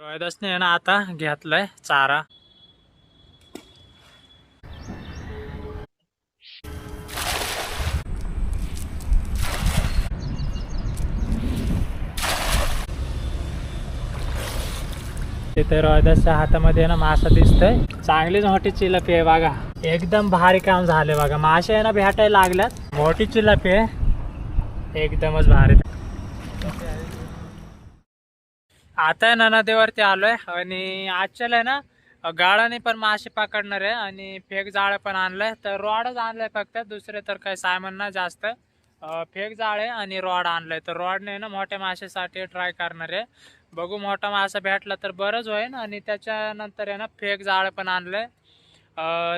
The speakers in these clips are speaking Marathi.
रोहिदासने ना आता घेतलाय चारा. तिथे रोहिदासच्या हातामध्ये ना मासा दिसतोय. चांगलीच मोठी चिलपी आहे बघा. एकदम भारी काम झाले बघा. मासे आहे ना भेटायला लागल्यात. मोठी चिलपी आहे. एकदमच भारी. आता आहे ना नदीवरती आलोय आणि आजच्याला आहे ना गाळाने पण मासे पकडणार आहे आणि फेक जाळं पण आणलंय. तर रॉडच आणलंय फक्त. दुसरे तर काही सायमन ना जास्त. फेक जाळे आणि रॉड आणलंय. तर रॉडने ना मोठ्या माशासाठी ट्राय करणार आहे. बघू मोठा मासा भेटला तर बरंच होईल आणि त्याच्यानंतर आहे ना फेक जाळं पण आणलंय.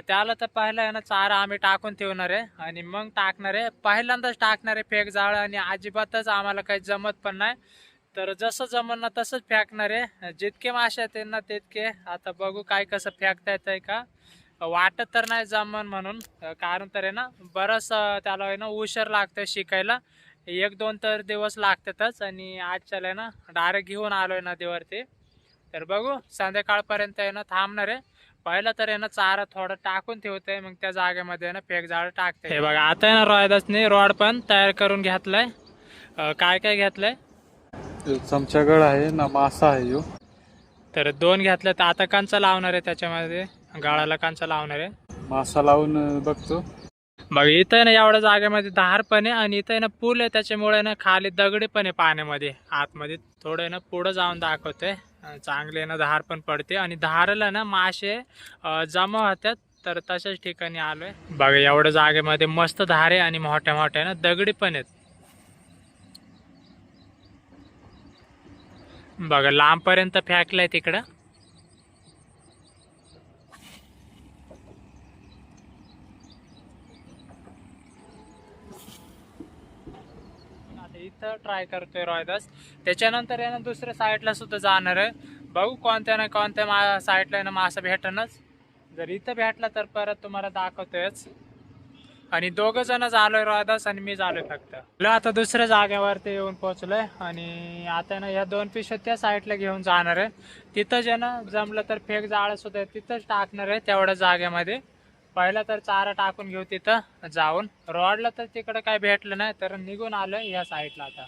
त्याला तर पहिलं आहे ना चारा आम्ही टाकून ठेवणार आहे आणि मग टाकणार आहे. पहिल्यांदाच टाकणार आहे फेक जाळं आणि अजिबातच आम्हाला काही जमत पण नाही. तर जसं जमन ना तसंच फेकणार आहे. जितके मासे आहेत ना तितके. आता बघू काय कसं फेकता येत आहे का. वाटत तर नाही जमन म्हणून. कारण तर आहे ना बरंच त्याला आहे ना उशीर लागतं शिकायला. एक दोन तर दिवस लागतातच आणि आजच्याला आहे ना डायरेक्ट घेऊन आलो आहे नदीवरती. तर बघू संध्याकाळपर्यंत आहे ना थांबणार आहे. पहिलं तर आहे ना चारा थोडं टाकून ठेवतंय. मग त्या जागेमध्ये ना फेक झाड टाकते हे बघा आता आहे ना रॉयदासने रॉड पण तयार करून घेतलाय. काय काय घेतलंय? चमचागड आहे ना मासा आहे यो. तर दोन घेतल्या तर आता कांचा लावणार आहे त्याच्यामध्ये. गाळाला कांचा लावणार आहे. मासा लावून बघतो. बघ इथं आहे ना एवढ्या जागेमध्ये धार पण आहे आणि इथं आहे ना पूल आहे त्याच्यामुळे ना खाली दगडी पण आहे पाण्यामध्ये आतमध्ये थोडं आहे ना पुढं जाऊन दाखवते चांगले ना धार पण पडते आणि धारला ना मासे जमा होतात. तर तशाच ठिकाणी आलोय. बघा एवढ्या जागेमध्ये मस्त धार आहे आणि मोठ्या मोठ्या ना दगडी पण आहेत. बघा लांबपर्यंत फेकलाय तिकडं. आता इथं ट्राय करतोय रॉयदास त्याच्यानंतर आहे ना दुसऱ्या साईडला सुद्धा जाणार आहे. बघू कोणत्या ना कोणत्या मा साईडला येणं ना मासा भेटणच जर इथं भेटला तर परत तुम्हाला दाखवतोयच. आणि दोघं जण आलोय रोहदास आणि मी झालोय फक्त. ल आता दुसऱ्या जागेवरती येऊन पोहोचलोय आणि आता ना या दोन पिशव्या त्या साईडला घेऊन जाणार आहे. तिथं जे ना जमलं तर फेक जाळं सुद्धा तिथंच टाकणार आहे तेवढ्या जागेमध्ये. पहिला तर चारा टाकून घेऊ तिथं जाऊन. रॉडला तर तिकडं काय भेटलं नाही तर निघून आलोय या साईडला आता.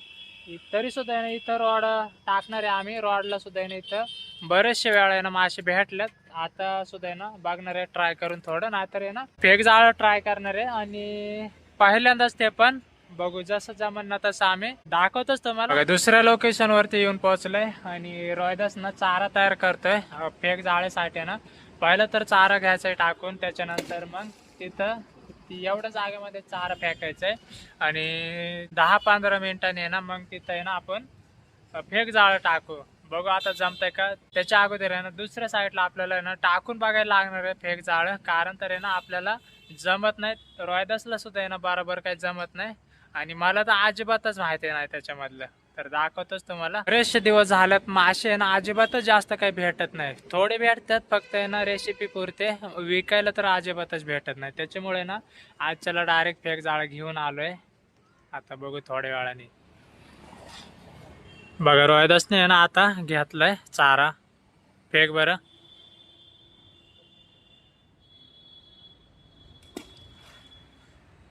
तरी सुद्धा आहे ना इथं रॉड टाकणार आहे आम्ही. रॉडला सुद्धा आहे ना इथं बरेचशे वेळा आहे ना मासे भेटल्यात. आता सुद्धा आहे ना बघणार आहे ट्राय करून थोडं. नाहीतर आहे ना फेक जाळं ट्राय करणार आहे. आणि पहिल्यांदाच ते पण बघू. जसं जमन ना तसं आम्ही दाखवतोच तुम्हाला. दुसऱ्या लोकेशन वरती येऊन पोहोचलोय. आणि रोहिदास ना चारा तयार करतोय. फेक जाळेसाठी ना पहिलं तर चारा घ्यायचा टाकून. त्याच्यानंतर मग तिथं ती एवढ्या जागेमध्ये चारा फेकायचा आहे आणि दहा पंधरा मिनिटांनी आहे ना मग तिथं आहे ना आपण फेक जाळं टाकू. बघू आता जमतंय का? त्याच्या अगोदर आहे ना दुसऱ्या साईडला आपल्याला आहे ना टाकून बघायला लागणार आहे फेक जाळं. कारण तर आहे ना आपल्याला जमत नाही रोयदासला सुद्धा आहे ना बरोबर काही जमत नाही. आणि मला तर अजिबातच माहिती नाही त्याच्यामधलं. तर दाखवतोच तुम्हाला. बरेचसे दिवस झाल्यात मासे आहे ना अजिबातच जास्त काही भेटत नाही. थोडे भेटतात फक्त आहे ना रेसिपी पुरते. विकायला तर अजिबातच भेटत नाही. त्याच्यामुळे ना आज चला डायरेक्ट फेक जाळं घेऊन आलोय. आता बघू थोड्या वेळाने. बघा रोहिदासने आहे ना आता घेतलाय चारा. फेक बरं.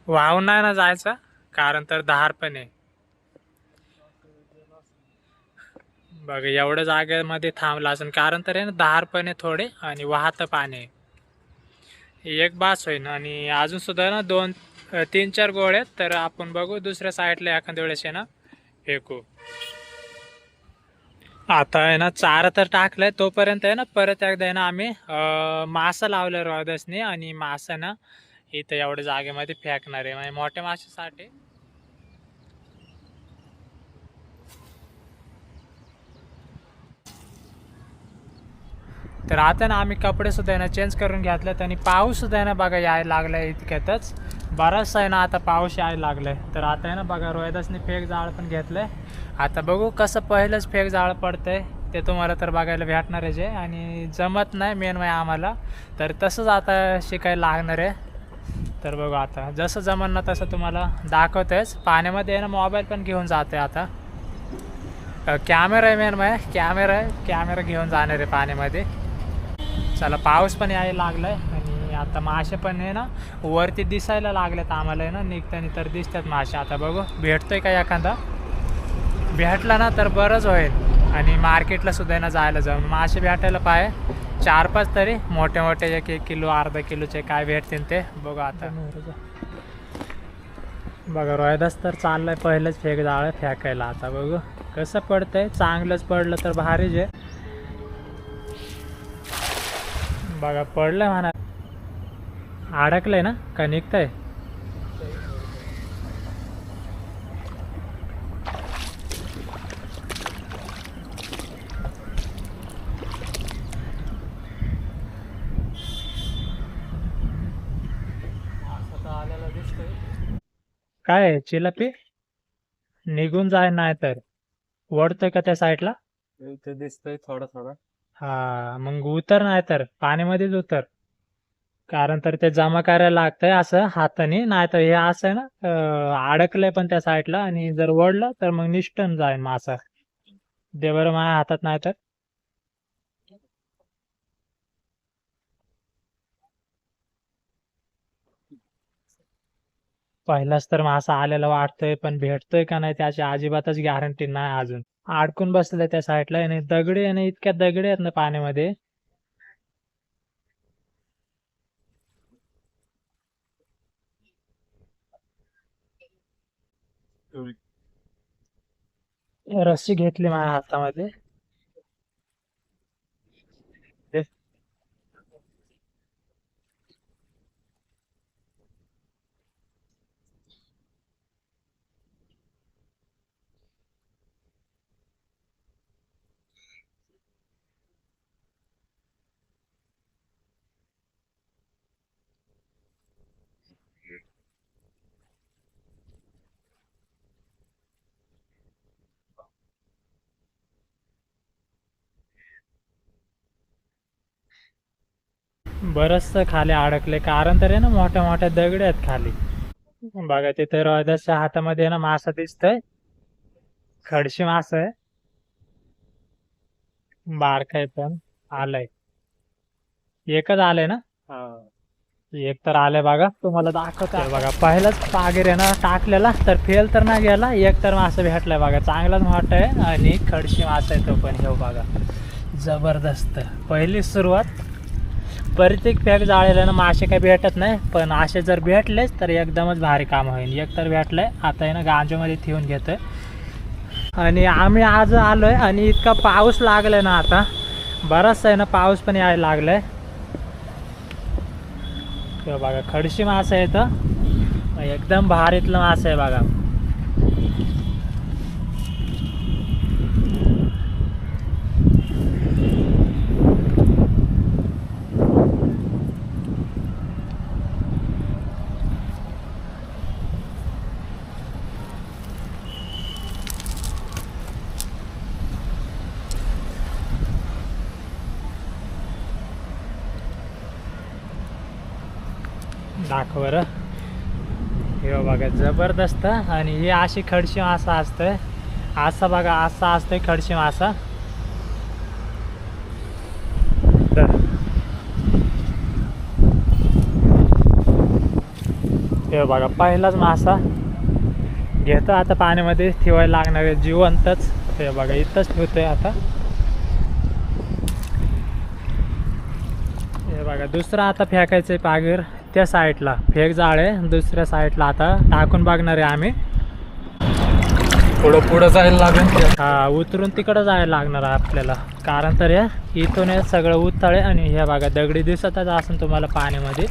वाहून नाही ना जायचं कारण तर दहार पण आहे. बघा एवढं जागेमध्ये थांबला असेल. कारण तर आहे ना धार पण आहे थोडे आणि वाहतं पाणी. एक बास होईन आणि अजून सुद्धा ना दोन तीन चार गोळे आहेत. तर आपण बघू दुसऱ्या साईडला एखाद्या वेळेस आहे ना फेकू आता आहे ना चारा तर टाकलाय. तोपर्यंत आहे ना परत एकदा आहे ना आम्ही मासा लावलाय रोदसने आणि मासा ना इथं एवढ्या जागेमध्ये फेकणार आहे. म्हणजे मोठ्या माशासाठी तर आता ना आम्ही कपडेसुद्धा आहे ना चेंज करून घेतलेत आणि पाऊससुद्धा आहे ना बघा यायला लागलाय इतक्यातच. बराचसा आहे ना आता पाऊस यायला लागलाय. तर आता आहे ना बघा रोहिदासने फेक जाळ पण घेतलंय. आता बघू कसं पहिलंच फेक जाळ पडतंय ते तुम्हाला तर बघायला भेटणार आहे जे. आणि जमत नाही मेन म्हणजे आम्हाला. तर तसंच आता शिकायला लागणार आहे. तर बघू आता. जसं जमन ना तसं तुम्हाला दाखवतंयच पाण्यामध्ये आहे ना मोबाईल पण घेऊन जाते आता. कॅमेरा आहे मेन मग कॅमेरा आहे. कॅमेरा घेऊन जाणार आहे पाण्यामध्ये. चला पाऊस पण यायला लागलाय आणि आता मासे पण आहे ना वरती दिसायला लागलेत आम्हाला आहे ना निघताना तर दिसतात मासे. आता बघू भेटतोय का एखादा? भेटला ना तर बरंच होईल. आणि मार्केटला सुद्धा आहे ना जायला जाऊन मासे भेटायला पाय. चार पाच तरी मोठे मोठे एक एक किलो अर्धा किलोचे काय भेटतील ते बघू आता. बघा रोहिदास तर चाललाय पहिलंच फेक जाळं फेकायला. आता बघू कसं पडतंय? चांगलंच पडलं तर भारीच आहे. बघा पडलंय म्हणा. अडकलंय ना? का निघतंय? काय चिलपी? निघून जाय नाही तर वडतोय का त्या साईडला दिसतोय थोडा थोडा थोडं. हा मग उतर नाही तर पाण्यामध्येच उतर. कारण तर ते जमा करायला लागतंय असं हाताने नाही तर हे असं आहे ना अं, अडकलंय पण त्या साईडला आणि जर वडलं तर मग निष्ठन जाईल मासा. दे बरं माझ्या हातात नाही तर. पहिलाच तर मासा आलेला वाटतोय पण भेटतोय का नाही त्याची अजिबातच गॅरंटी नाही अजून. अडकून बसले त्या साईडला आणि दगडी आणि इतक्या दगडी आहेत ना पाण्यामध्ये. रस्सी घेतली माझ्या हातामध्ये. बरचसं खाली अडकले. कारण तर आहे ना मोठ्या मोठ्या दगडी आहेत खाली. बघा तिथे रोहिदासच्या हातामध्ये आहे ना मासा दिसतोय. खडशी मास आहे. बारकाय पण आलंय. एकच आलंय ना? एक तर आलंय बघा. तुम्हाला दाखवतोय. बघा पहिलाच पागीर आहे ना टाकलेला. तर फेल तर नाही गेला एक तर मासा भेटलाय बघा. चांगलाच मोठा आहे आणि खडशी मासा आहे तो पण. हे बघा जबरदस्त. पहिली सुरुवात. प्रत्येक पॅक जाळेला ना मासे काही भेटत नाही पण असे जर भेटलेच तर एकदमच भारी काम होईल. एक तर आहे आता आहे ना गांजोमध्ये ठेवून घेतो आणि आम्ही आज आलो आहे आणि इतका पाऊस लागलाय ना आता. बराचसा आहे ना पाऊस पण यायला लागलाय. ते बघा खडशी मासा आहे तर एकदम भारीतलं मासा आहे बघा दाखव बरं. हे बघा जबरदस्त. आणि ही अशी खडशी मासा असतंय. असा बघा असा असतोय खडशी मासा. तर. हे बघा पहिलाच मासा. घेतो आता पाण्यामध्ये ठेवायला लागणार आहे जिवंतच. हे बघा इथंच ठेवतोय आता. हे बघा दुसरा आता फेकायचं आहे पागीर. त्या साईडला. फेक जाळे दुसऱ्या साईडला आता टाकून बघणार आहे आम्ही. पुढं पुढं जायला लागेल. हा उतरून तिकडं जायला लागणार आहे आपल्याला. कारण तर या इथून हे सगळं उतळे आणि हे बघा दगडी दिसतच असून तुम्हाला पाण्यामध्ये.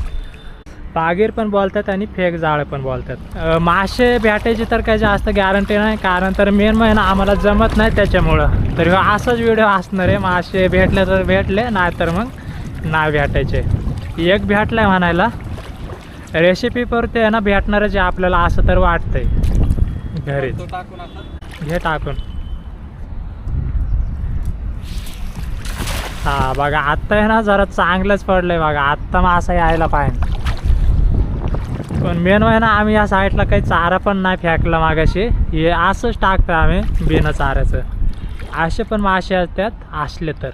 पागीर पण बोलतात आणि फेक जाळे पण बोलतात. मासे भेटायची तर काही जास्त गॅरंटी नाही. कारण तर मेन महिना आम्हाला जमत नाही त्याच्यामुळं. तर ह्यो असाच व्हिडिओ असणार आहे. मासे भेटले तर भेटले नाही तर मग नाही भेटायचे. एक भेटलाय म्हणायला. रेसिपी परते आहे ना भेटणारच आहे आपल्याला असं तर वाटतंय. तो टाकून आता. घे टाकून. हा बघा आत्ता आहे ना जरा चांगलंच पडलंय बघा. आत्ता मासा यायला पाहिजे. पण मेन आहे ना आम्ही या साईडला काही चारा पण नाही फेकला मागाशी. हे असंच टाकतो आम्ही बिना चाऱ्याचं. असे पण मासे असतात असले तर.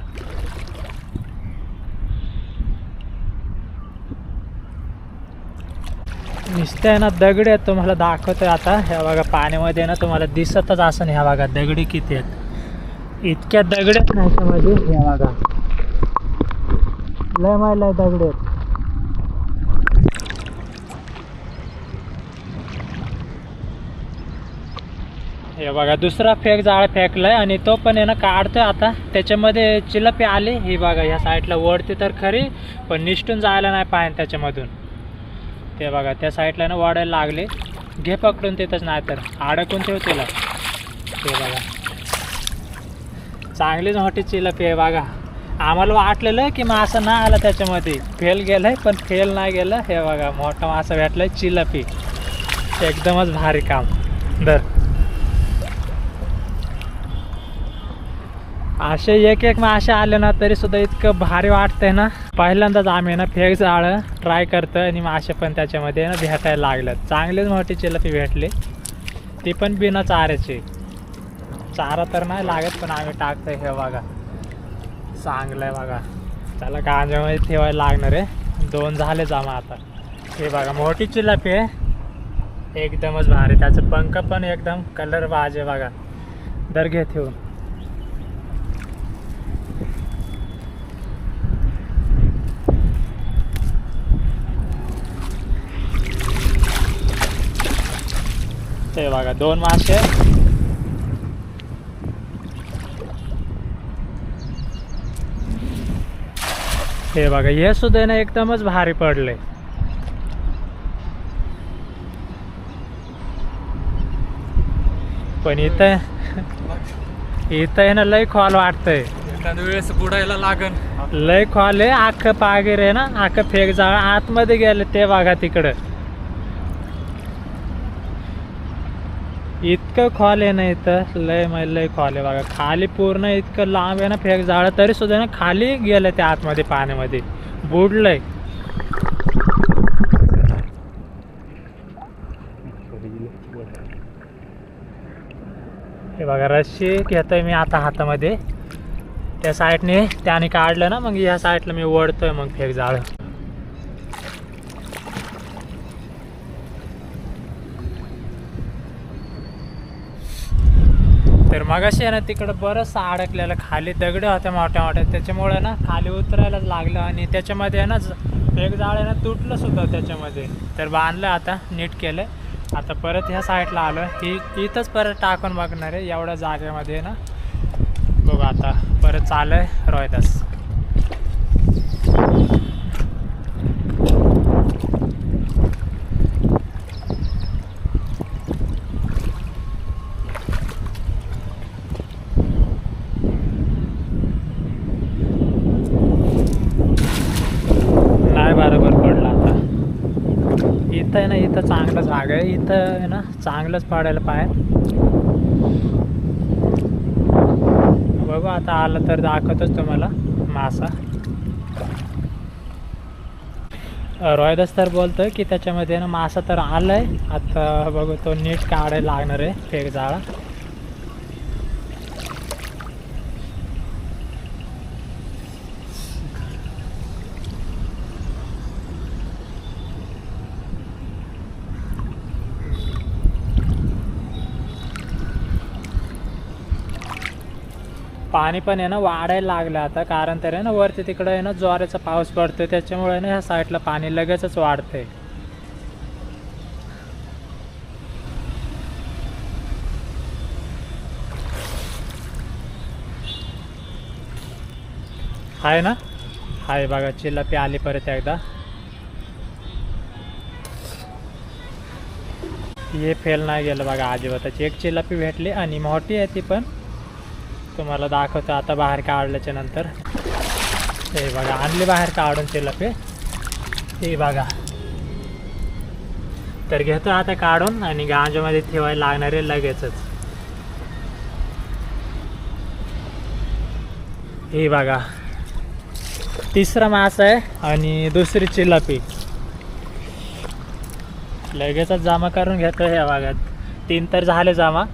नुसते आहे ना दगडी आहेत तुम्हाला दाखवतोय आता. ह्या बघा पाण्यामध्ये ना तुम्हाला दिसतच असं ह्या बघा दगडी किती आहेत. इतक्या दगड आहेत ना ह्याच्यामध्ये ह्या बघा. लय माय लय दगडी आहेत. हे बघा दुसरा फेक जाळ फेकलाय आणि तो पण आहे ना काढतोय आता. त्याच्यामध्ये चिलपी आली. ही बघा ह्या साईडला वडते तर खरी पण निष्ठून जायला नाही पाहिजे त्याच्यामधून. ते बघा त्या साईडला ना वाढायला लागले. घे पकडून तिथंच नाही तर अडकून ठेव तिला. ते बघा. चांगलीच मोठी चिलपी आहे बघा. आम्हाला वाटलेलं की मासा नाही आला त्याच्यामध्ये. फेल गेलंय पण फेल नाही गेलं. हे बघा मोठा मासा भेटलाय चिलपी एकदमच भारी काम. दर असे एक एक मासे आले ना तरी सुद्धा इतकं भारी वाटतंय ना. पहिल्यांदाच आम्ही ना फेक जाळं ट्राय करतो आणि मासे पण त्याच्यामध्ये ना भेटायला लागलं चांगलेच मोठी चिलपी भेटली. ती पण बिना चाऱ्याची. चारा तर नाही लागत पण आम्ही टाकतोय हे बघा. चांगलं आहे बघा. त्याला गांजामध्ये ठेवायला लागणार आहे. दोन झाले जामा आता. हे बघा मोठी चिलापी आहे. एकदमच भारी. त्याचं पंख पण एकदम कलर वाजे बघा. दर घे ठेवून. ते बघा दोन मासे हे बघा हे सुद्धा ना एकदमच भारी पडले. पण इथं इथं ना लय खोल वाटतंय. एखाद्या वेळेस बुडायला लागन. लय खोल आहे अख्खं पागीर आहे ना अख्खं फेक जाळ. आतमध्ये गेले ते बघा तिकडं. इतकं खोल आहे ना इथं. लय मग लय खोल आहे बघा. खाली पूर्ण इतकं लांब आहे ना फेक जाळं तरी सुद्धा ना खाली गेलं त्या आतमध्ये पाण्यामध्ये. बुडलंय. हे बघा रस्सी घेतोय मी आता हातामध्ये. त्या साईडने त्याने काढलं ना मग या साईडला मी ओढतोय मग फेक जाळं तर मगाशी आहे ना तिकडं बरंचसं अडकलेलं खाली दगड होत्या मोठ्या मोठ्या. त्याच्यामुळे ना खाली उतरायलाच लागलं आणि त्याच्यामध्ये आहे ना एक जाळ आहे ना तुटलं सुद्धा त्याच्यामध्ये. तर बांधलं आता नीट केलं. आता परत ह्या साईडला आलं ही इथंच परत टाकून बघणार आहे एवढ्या जागेमध्ये ना. बघू आता परत चालू आहे रोहिदास नाही बरोबर पडला आता इथं आहे ना इथं चांगलं जागा आहे. इथं आहे ना चांगलंच पडायला पाय. बघू आता आलं तर दाखवतोच तुम्हाला मासा. रोहिदास तर बोलतोय की त्याच्यामध्ये ना मासा तर आलाय. आता बघू तो नीट काढायला लागणार आहे फेक जाळा पाणी पण आहे ना वाढायला लागलं आता. कारण तर आहे ना वरती तिकडं आहे ना ज्वारीचा पाऊस पडतोय. त्याच्यामुळे ना ह्या साईडला पाणी लगेचच वाढतंय. आहे ना? हाय बघा चिल्लापी आली परत एकदा. हे फेल नाही गेलं बघा अजिबाताची. एक चिल्लापी भेटली आणि मोठी आहे ती पण. तुम्हाला दाखवतो आता बाहेर काढल्याच्या नंतर. हे बघा आणली बाहेर काढून चिल्लापी हे बघा. तर घेतो आता काढून आणि गांजामध्ये ठेवायला लागणार आहे लगेचच. हे बघा. तिसरा मास आहे आणि दुसरी चिलपी लगेचच जमा करून घेतो ह्या भागात. तीन तर झाले जमा.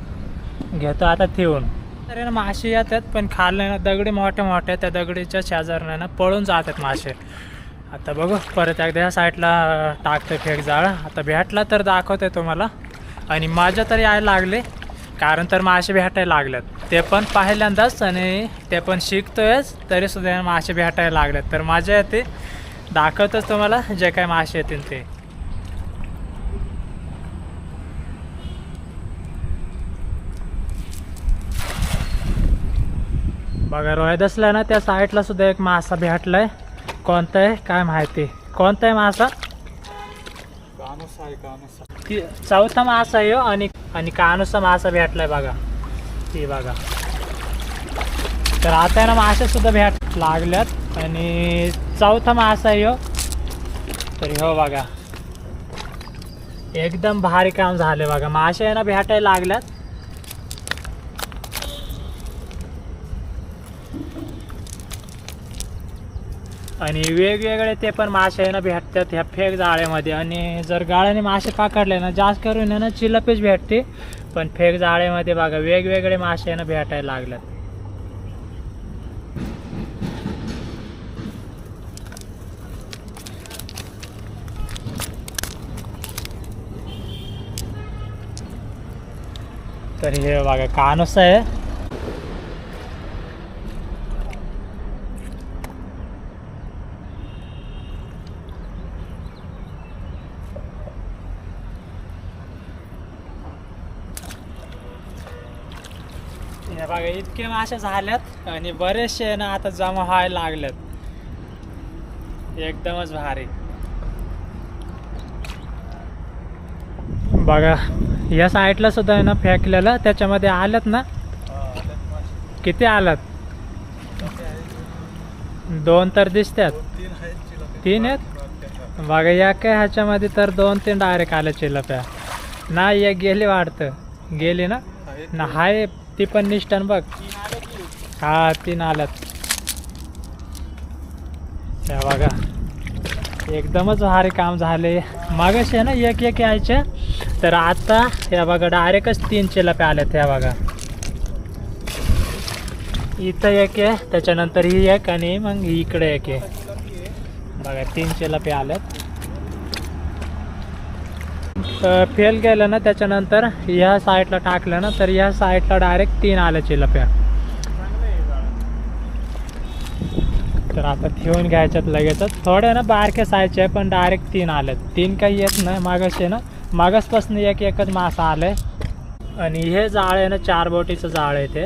घेतो आता ठेवून. तर ना मासे येतात पण खाल्ले ना दगडी मोठे मोठे त्या दगडीच्या शेजारनं ना पळून जातात मासे. आता बघू परत एकदा ह्या साईडला टाकतोय फेक जाळ. आता भेटला तर दाखवते तुम्हाला. आणि माझ्या तर यायला लागले कारण तर मासे भेटायला लागल्यात ते पण पाहिल्यांदाच आणि ते पण शिकतोयच तरीसुद्धा मासे भेटायला लागल्यात तर माझ्या येते. दाखवतच तुम्हाला जे काय मासे येतील ते. बघा रोहिदासला ना त्या साईडला सुद्धा एक मासा भेटलाय. कोणता आहे काय माहिती. कोणता आहे मासा चौथा मासा आहे हो, आणि आणि कानुसा मासा भेटलाय बघा. ती बघा. तर आता आहे ना मासे सुद्धा भेट लागल्यात आणि चौथा मासा आहे हो. तर हो बघा. एकदम भारी काम झाले बघा. मासे आहे ना भेटायला लागल्यात. आणि वेगवेगळे ते पण मासे ना भेटतात ह्या फेक जाळ्यामध्ये. आणि जर गाळ्याने मासे पकडले ना जास्त करून ना चिलपेच भेटते. पण फेक जाळ्यामध्ये बघा वेगवेगळे मासे ना भेटायला लागल्यात तर हे बघा कानूस आहे. बघा इतके मासे झाल्यात आणि बरेचसे ना आता जमा व्हायला लागल्यात. एकदमच भारी. बघा या साईडला सुद्धा आहे ना फेकलेलं त्याच्यामध्ये आल्यात ना? किती आल्यात? दोन तर दिसतात तीन आहेत? बघा या काय ह्याच्यामध्ये तर दोन तीन डायरेक्ट आल्या चिलप्या. नाही एक गेली वाटतं. गेली. ना हाय ती पण निष्ठान बघ. हा तीन आल्यात त्या बघा. एकदमच भारी काम झाले. मागाशी आहे ना एक एक यायचे. तर आता या बघा डायरेक्टच तीन चिलप्या आल्यात या बघा. इथं एक आहे त्याच्यानंतर ही एक आणि मग इकडे एक आहे. बघा तीन चिलपे आल्यात. तर फेल केलं ना त्याच्यानंतर ह्या साईडला टाकलं ना तर ह्या साईडला डायरेक्ट तीन आल्या चिलप्या तर आता ठेवून घ्यायच्यात लगेचच. थोड्या ना बारक्या साईजचे पण डायरेक्ट तीन आल्यात तीन काही येत नाही मागाशी ना. मागासपासून एक एकच मासा आलाय. आणि हे जाळ आहे ना चार बोटीचं जाळ आहे ते.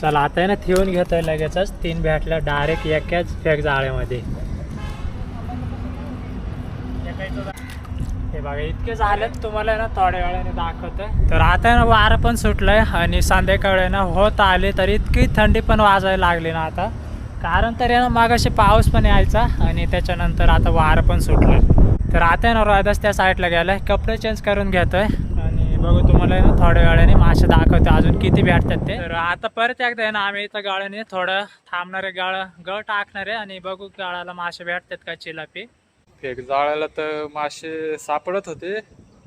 चला आता आहे ना थिवून घेतोय लगेचच. तीन भेटल्या डायरेक्ट एकाच फेक जाळ्यामध्ये. हे बघा इतके झालेत तुम्हाला ना थोड्या वेळाने दाखवतोय तर आता ना वारं पण सुटलंय आणि संध्याकाळी ना होत आले तर इतकी थंडी पण वाजायला लागली ना आता. कारण तर ना मागाशी पाऊस पण यायचा आणि त्याच्यानंतर आता वारं पण सुटलं तर आता आहे ना रोहिदास त्या साईडला गेलाय. कपडे चेंज करून घेतोय. बघू तुम्हाला आहे ना थोड्या वेळाने मासे दाखवते अजून किती भेटतात ते. तर आता परत एकदा आहे ना आम्ही इथं गाळ्याने थोडं थांबणार आहे गाळ गळ टाकणार आहे आणि बघू गाळाला मासे भेटतात का चिलापी. फेक जाळ्याला तर मासे सापडत होते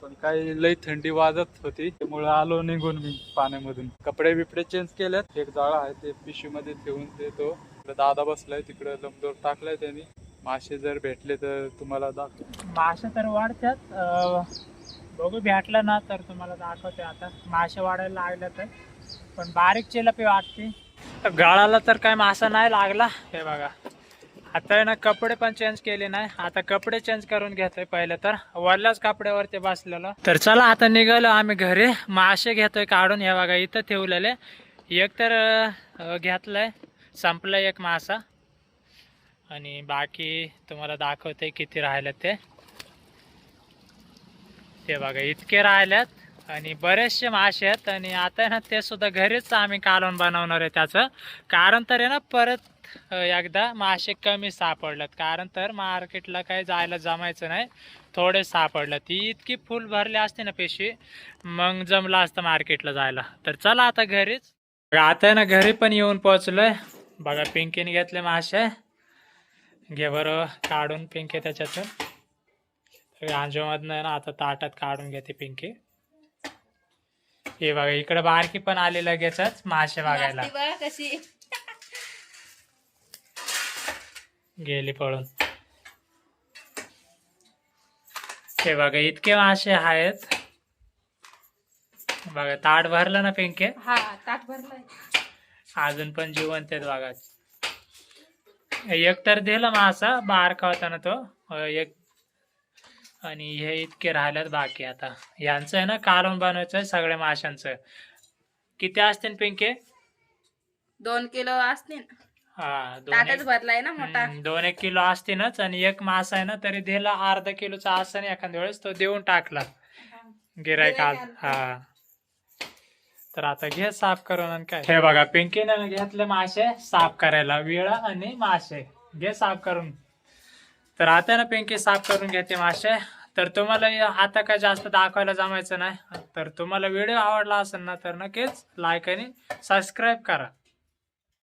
पण काही लई थंडी वाजत होती. त्यामुळे आलो निघून मी पाण्यामधून. कपडे बिपडे चेंज केलेत. एक जाळा आहे ते पिशवीमध्ये ठेवून देतो. दादा बसलाय तिकडे लंबदोर टाकलाय त्यांनी. मासे जर भेटले तर तुम्हाला दाखव मासे तर वाढतात बघू भेटलं ना तर तुम्हाला दाखवते आता. मासे वाढायला लागले तर. पण बारीक चिलपी वाटते. गळाला तर काय मासा नाही लागला. हे बघा. आता आहे ना कपडे पण चेंज केले नाही. आता कपडे चेंज करून घेतोय पहिले तर. वरल्याच कपड्यावरती बसलेलो. तर चला आता निघालो आम्ही घरी. मासे घेतोय काढून. हे बघा इथं ठेवलेले. एक तर अं, घेतलंय. संपलाय एक मासा. आणि बाकी तुम्हाला दाखवते किती राहिलं ते. ते बघा इतके राहिल्यात आणि बरेचसे मासे आहेत आणि आता आहे ना ते सुद्धा घरीच आम्ही कालवण बनवणार आहे त्याचं. कारण तर आहे ना परत एकदा मासे कमी सापडलेत कारण तर मार्केटला काही जायला जमायचं नाही. थोडे सापडलं ती इतकी फुल भरली असते ना पेशी मग जमलं असतं मार्केटला जायला. तर चला आता घरीच. आता आहे ना घरी पण येऊन पोहोचलोय. बघा पिंकीने घेतले मासे. घे बरं काढून पिंकी त्याच्यातून. आंजोमधनं आहे ना आता ताटात काढून घेते पिंकी. हे बघा इकडे बारकी पण आली लगेचच मासे बघायला लागते बघा कशी. गेली पळून. हे बघा इतके मासे आहेत. बघा ताट भरलं ना पिंके? हा ताट भरलाय. अजून पण जिवंत आहेत बघा. एक तर दिलं मासा बारका होता ना तो. एक आणि हे इतके राहिलेत बाकी आता. यांचं आहे ना कालवण बनवायचं आहे सगळ्या माशांचं. किती असतील पिंके? दोन किलो असते ना. हा दोन ताटच एक- भरलाय ना मोठा. हम्म, दोन एक किलो असतीलच आणि एक मास आहे ना तरी दिला अर्धा किलोचा असं एखाद्या वेळेस तो देऊन टाकला. गिरायक आज गिऱ्हाईक हा. तर आता घे साफ करून आणि काय. हे बघा पिंकीने घेतले मासे साफ करायला. विळा आणि मासे. घे साफ करून. तर आता ना पिंकी साफ करून घेते मासे. तर तुम्हाला आता काय जास्त दाखवायला जमायचं नाही. तर तुम्हाला व्हिडिओ आवडला असेल ना तर नक्कीच लाईक आणि सबस्क्राईब करा.